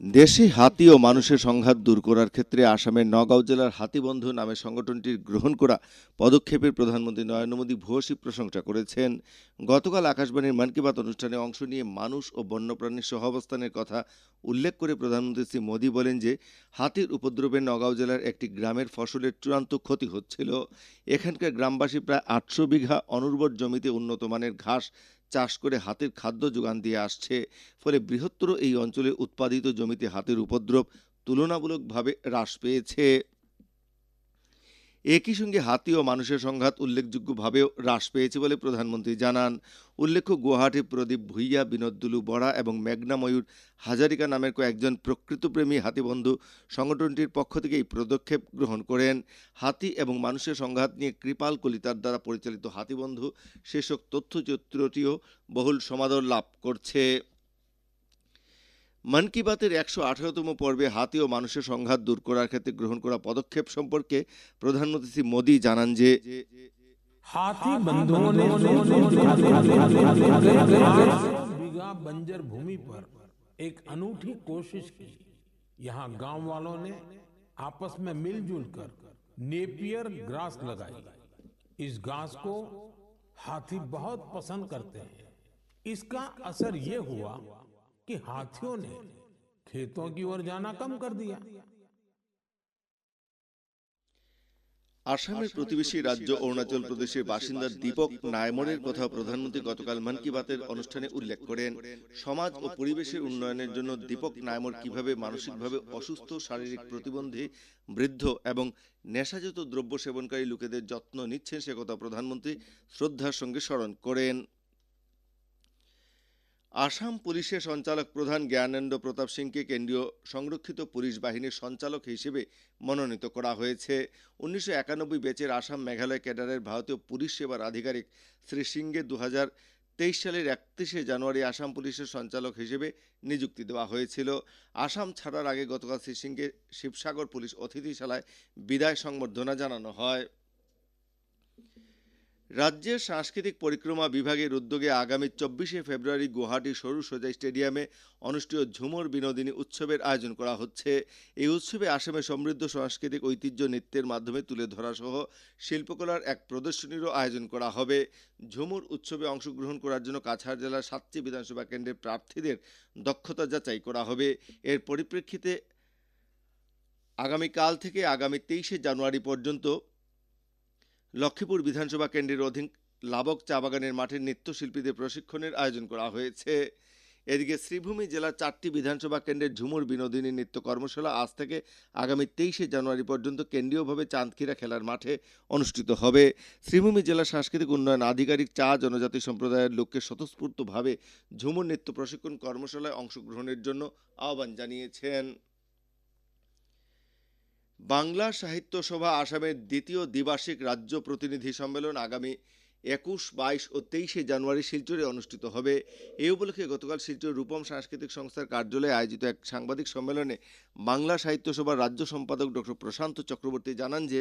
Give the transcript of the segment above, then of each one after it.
দেশে হাতি ও মানুষের সংঘাত দূর করার ক্ষেত্রে আসামের নগাঁও জেলার হাতিবন্ধু নামে সংগঠনটির গ্রহণ করা পদক্ষেপের প্রধানমন্ত্রী নরেন্দ্র মোদী ভূয়সী প্রশংসা করেছেন। গতকাল আকাশবাণীর মন কি বাত অনুষ্ঠানে অংশ নিয়ে মানুষ ও বন্যপ্রাণীর সহাবস্থানের কথা উল্লেখ করে প্রধানমন্ত্রী শ্রী মোদী বলেন যে, হাতির উপদ্রবে নগাঁও জেলার একটি গ্রামের ফসলের চূড়ান্ত ক্ষতি হচ্ছিল। এখানকার গ্রামবাসী প্রায় আটশো বিঘা অনুর্বর জমিতে উন্নত মানের ঘাস চাষ করে হাতির খাদ্য যোগান দিয়ে আসছে। ফলে বৃহত্তর এই অঞ্চলে উৎপাদিত জমিতে হাতির উপদ্রব তুলনামূলকভাবে হ্রাস পেয়েছে। একই সঙ্গে হাতি ও মানুষের সংঘাত উল্লেখযোগ্যভাবেও হ্রাস পেয়েছে বলে প্রধানমন্ত্রী জানান। উল্লেখ্য গুয়াহাটি প্রদীপ ভুইয়া, বিনোদ দুলু বড়া এবং মেঘনা ময়ূর হাজারিকা নামের কয়েকজন প্রকৃতপ্রেমী হাতিবন্ধু সংগঠনটির পক্ষ থেকে এই পদক্ষেপ গ্রহণ করেন। হাতি এবং মানুষের সংঘাত নিয়ে কৃপাল কলিতার দ্বারা পরিচালিত হাতিবন্ধু শীর্ষক তথ্যচিত্রটিও বহুল সমাদর লাভ করছে। মন কি বাতের একশো আঠারোতম পর্বে হাতি ও মানুষের সংঘাত দূর করার ক্ষেত্রে গ্রহণ করা পদক্ষেপ সম্পর্কে প্রধানমন্ত্রী শ্রী মোদী জানান যে हाथी बंधुओं ने बीघा बंजर भूमि पर एक अनूठी कोशिश की यहाँ गांव वालों ने आपस में मिलजुल कर नेपियर ग्रास लगाई इस घास को हाथी बहुत पसंद करते हैं इसका असर ये हुआ कि हाथियों ने खेतों की ओर जाना कम कर दिया আসামের প্রতিবেশী রাজ্য অরুণাচল প্রদেশের বাসিন্দা দীপক নায়মনের কথা প্রধানমন্ত্রী গতকাল মন কি বাতের অনুষ্ঠানে উল্লেখ করেন সমাজ ও পরিবেশের উন্নয়নের জন্য দীপক নায়মর কিভাবে মানসিকভাবে অসুস্থ শারীরিক প্রতিবন্ধী বৃদ্ধ এবং নেশাজাত দ্রব্য সেবনকারী লোকেদের যত্ন নিচ্ছেন সে কথা প্রধানমন্ত্রী শ্রদ্ধার সঙ্গে স্মরণ করেন আসাম পুলিশের সঞ্চালক প্রধান জ্ঞানেন্দ্র প্রতাপ সিংকে কেন্দ্রীয় সংরক্ষিত পুলিশ বাহিনীর সঞ্চালক হিসেবে মনোনীত করা হয়েছে। উনিশশো একানব্বই বেচের আসাম মেঘালয় ক্যাডারের ভারতীয় পুলিশ সেবার আধিকারিক শ্রী সিংকে দু তেইশ সালের একত্রিশে জানুয়ারি আসাম পুলিশের সঞ্চালক হিসেবে নিযুক্তি দেওয়া হয়েছিল। আসাম ছাড়ার আগে গতকাল শ্রী সিংকে শিবসাগর পুলিশ অতিথিশালায় বিদায় সংবর্ধনা জানানো হয়। রাজ্যের সাংস্কৃতিক পরিক্রমা বিভাগের উদ্যোগে আগামী চব্বিশে ফেব্রুয়ারি গুয়াহাটি সরু স্টেডিয়ামে অনুষ্ঠিত ঝুমুর বিনোদিনী উৎসবের আয়োজন করা হচ্ছে। এই উৎসবে আসামের সমৃদ্ধ সাংস্কৃতিক ঐতিহ্য নৃত্যের মাধ্যমে তুলে ধরা সহ শিল্পকলার এক প্রদর্শনীরও আয়োজন করা হবে। ঝুমুর উৎসবে অংশগ্রহণ করার জন্য কাছাড় জেলার সাতটি বিধানসভা কেন্দ্রের প্রার্থীদের দক্ষতা যাচাই করা হবে। এর পরিপ্রেক্ষিতে আগামীকাল থেকে আগামী তেইশে জানুয়ারি পর্যন্ত লক্ষ্মীপুর বিধানসভা কেন্দ্রের অধীন লাবক চা বাগানের মাঠে নৃত্যশিল্পীদের প্রশিক্ষণের আয়োজন করা হয়েছে। এদিকে শ্রীভূমি জেলার চারটি বিধানসভা কেন্দ্রের ঝুমুর বিনোদিনী নৃত্য কর্মশালা আজ থেকে আগামী তেইশে জানুয়ারি পর্যন্ত কেন্দ্রীয়ভাবে চাঁদখিরা খেলার মাঠে অনুষ্ঠিত হবে। শ্রীভূমি জেলা সাংস্কৃতিক উন্নয়ন আধিকারিক চা জনজাতি সম্প্রদায়ের লোককে স্বতঃস্ফূর্তভাবে ঝুমুর নৃত্য প্রশিক্ষণ কর্মশালায় অংশগ্রহণের জন্য আহ্বান জানিয়েছেন। বাংলা সাহিত্য সভা আসামের দ্বিতীয় দ্বিবার্ষিক রাজ্য প্রতিনিধি সম্মেলন আগামী একুশ, বাইশ ও তেইশে জানুয়ারি শিলচরে অনুষ্ঠিত হবে। এই উপলক্ষে গতকাল শিলচর রূপম সাংস্কৃতিক সংস্থার কার্যালয়ে আয়োজিত এক সাংবাদিক সম্মেলনে বাংলা সাহিত্য সভার রাজ্য সম্পাদক ডক্টর প্রশান্ত চক্রবর্তী জানান যে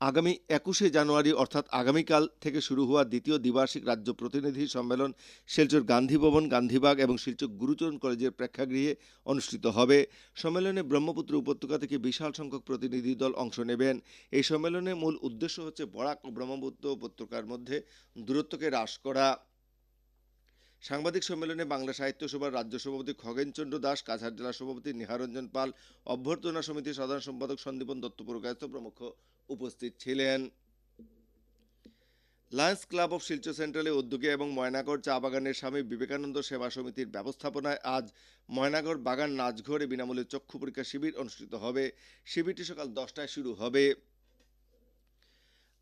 আগামী একুশে জানুয়ারি, অর্থাৎ আগামীকাল থেকে শুরু হওয়া দ্বিতীয় দ্বিবার্ষিক রাজ্য প্রতিনিধি সম্মেলন শিলচর গান্ধী ভবন, গান্ধীবাগ এবং শিলচর গুরুচরণ কলেজের প্রেক্ষাগৃহে অনুষ্ঠিত হবে। সম্মেলনে ব্রহ্মপুত্র উপত্যকা থেকে বিশাল সংখ্যক প্রতিনিধি দল অংশ নেবেন। এই সম্মেলনের মূল উদ্দেশ্য হচ্ছে বরাক ও ব্রহ্মপুত্র উপত্যকার মধ্যে দূরত্বকে হ্রাস করা। সাংবাদিক সম্মেলনে বাংলা সাহিত্য সভার রাজ্য সভাপতি খগেনচন্দ্র দাস, কাছাড় জেলা সভাপতি নিহারঞ্জন পাল, অভ্যর্থনা সমিতির সাধারণ সম্পাদক সন্দীপন দত্ত পুরকায়স্থ প্রমুখ উপস্থিত ছিলেন। লায়ন্স ক্লাব অফ শিলচর সেন্ট্রালে উদ্যোগে এবং ময়নাগড় চা বাগানের স্বামী বিবেকানন্দ সেবা সমিতির ব্যবস্থাপনায় আজ ময়নাগড় বাগান নাচঘরে বিনামূল্যে চক্ষু পরীক্ষা শিবির অনুষ্ঠিত হবে। শিবিরটি সকাল দশটায় শুরু হবে।